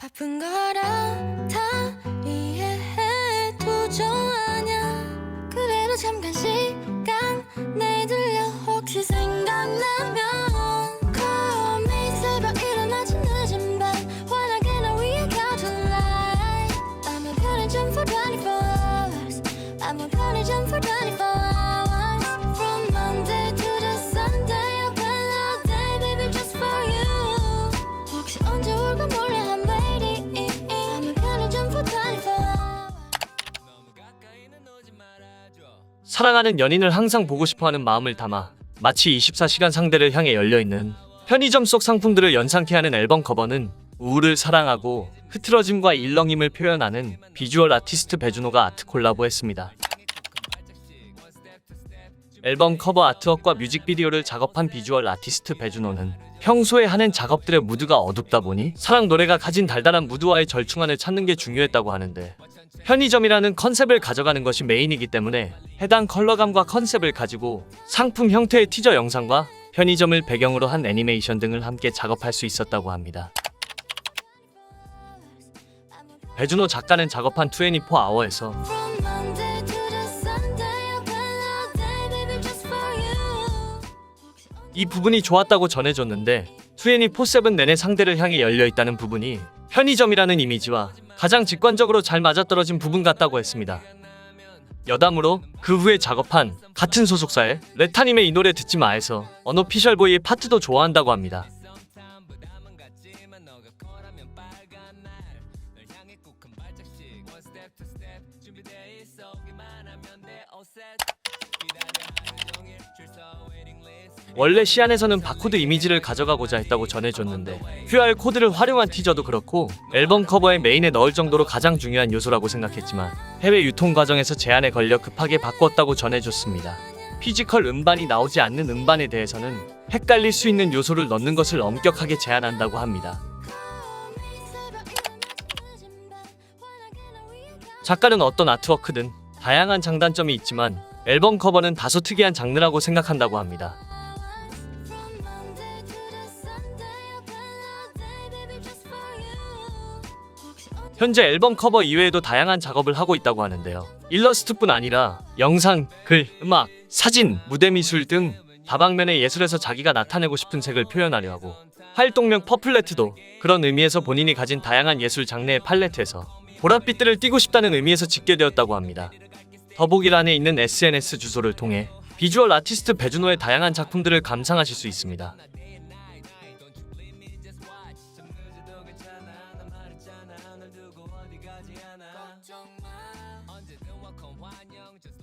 바쁜 거라 다 이해해도 좋아하냐? 그래도 잠깐 시간 내들려. 혹시 생각나면 Call me. 새벽 일어나지 늦은 밤. 환하게 나 위에 켜둔 light. I'm a 편의점 for 24 hours. I'm a 편의점 for 24 hours 사랑하는 연인을 항상 보고 싶어하는 마음을 담아 마치 24시간 상대를 향해 열려있는 편의점 속 상품들을 연상케 하는 앨범 커버는 우울을 사랑하고 흐트러짐과 일렁임을 표현하는 비주얼 아티스트 배준호가 아트 콜라보했습니다. 앨범 커버 아트웍과 뮤직비디오를 작업한 비주얼 아티스트 배준호는 평소에 하는 작업들의 무드가 어둡다 보니 사랑 노래가 가진 달달한 무드와의 절충안을 찾는 게 중요했다고 하는데 편의점이라는 컨셉을 가져가는 것이 메인이기 때문에 해당 컬러감과 컨셉을 가지고 상품 형태의 티저 영상과 편의점을 배경으로 한 애니메이션 등을 함께 작업할 수 있었다고 합니다. 배준호 작가는 작업한 24아워에서 From Monday to the Sunday I've been all day baby just for you 이 부분이 좋았다고 전해줬는데 24-7 내내 상대를 향해 열려있다는 부분이 편의점이라는 이미지와 가장 직관적으로 잘 맞아떨어진 부분 같다고 했습니다. 여담으로 그 후에 작업한 같은 소속사의 레타님의 이 노래 듣지 마에서 언어피셜보이의 파트도 좋아한다고 합니다. 원래 시안에서는 바코드 이미지를 가져가고자 했다고 전해줬는데 QR 코드를 활용한 티저도 그렇고 앨범 커버의 메인에 넣을 정도로 가장 중요한 요소라고 생각했지만 해외 유통 과정에서 제한에 걸려 급하게 바꾸었다고 전해줬습니다. 피지컬 음반이 나오지 않는 음반에 대해서는 헷갈릴 수 있는 요소를 넣는 것을 엄격하게 제한한다고 합니다. 작가는 어떤 아트워크든 다양한 장단점이 있지만 앨범 커버는 다소 특이한 장르라고 생각한다고 합니다. 현재 앨범 커버 이외에도 다양한 작업을 하고 있다고 하는데요. 일러스트뿐 아니라 영상, 글, 음악, 사진, 무대 미술 등 다방면의 예술에서 자기가 나타내고 싶은 색을 표현하려 하고 활동명 퍼플레트도 그런 의미에서 본인이 가진 다양한 예술 장르의 팔레트에서 보랏빛들을 띄고 싶다는 의미에서 짓게 되었다고 합니다. 더보기란에 있는 SNS 주소를 통해 비주얼 아티스트 배준호의 다양한 작품들을 감상하실 수 있습니다. 하지 않아 걱정 마. 언제든 welcome 환영. Just